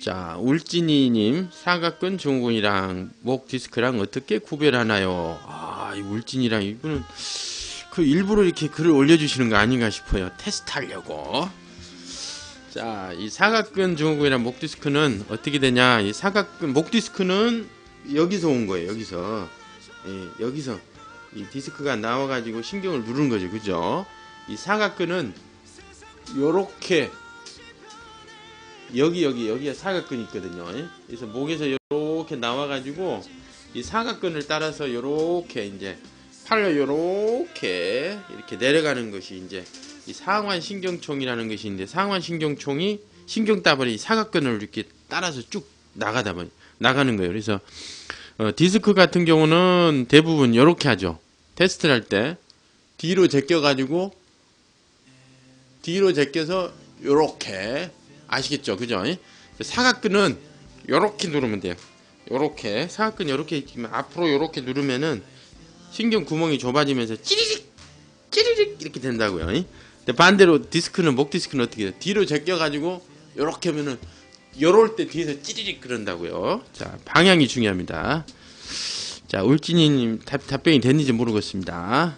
자, 울진이님 사각근 증후군이랑 목 디스크랑 어떻게 구별하나요? 아, 이 울진이랑 이분은 그 일부러 이렇게 글을 올려주시는 거 아닌가 싶어요. 테스트하려고. 자, 이 사각근 증후군이랑 목 디스크는 어떻게 되냐? 이 사각근 목 디스크는 여기서 온 거예요. 여기서 예, 여기서 이 디스크가 나와가지고 신경을 누르는 거죠, 그죠? 이 사각근은 요렇게 여기 여기 여기에 사각근이 있거든요. 예? 그래서 목에서 요렇게 나와가지고 이 사각근을 따라서 요렇게 이제 팔로 요렇게 이렇게 내려가는 것이 이제 이 상완 신경총이라는 것이 있는데 상완 신경총이 신경따블이 사각근을 이렇게 따라서 쭉 나가다 보니 나가는 거예요. 그래서 어, 디스크 같은 경우는 대부분 요렇게 하죠. 테스트를 할 때 뒤로 제껴 가지고 뒤로 제껴서 요렇게 아시겠죠, 그죠? 사각근은 요렇게 누르면 돼요. 요렇게 사각근 요렇게 있지만 앞으로 요렇게 누르면은 신경 구멍이 좁아지면서 찌리릭 찌리릭 이렇게 된다고요. 근데 반대로 디스크는 목 디스크는 어떻게 돼요? 뒤로 제껴가지고 요렇게 하면은 요럴 때 뒤에서 찌리릭 그런다고요. 자 방향이 중요합니다. 자 울진이님 답, 답변이 됐는지 모르겠습니다.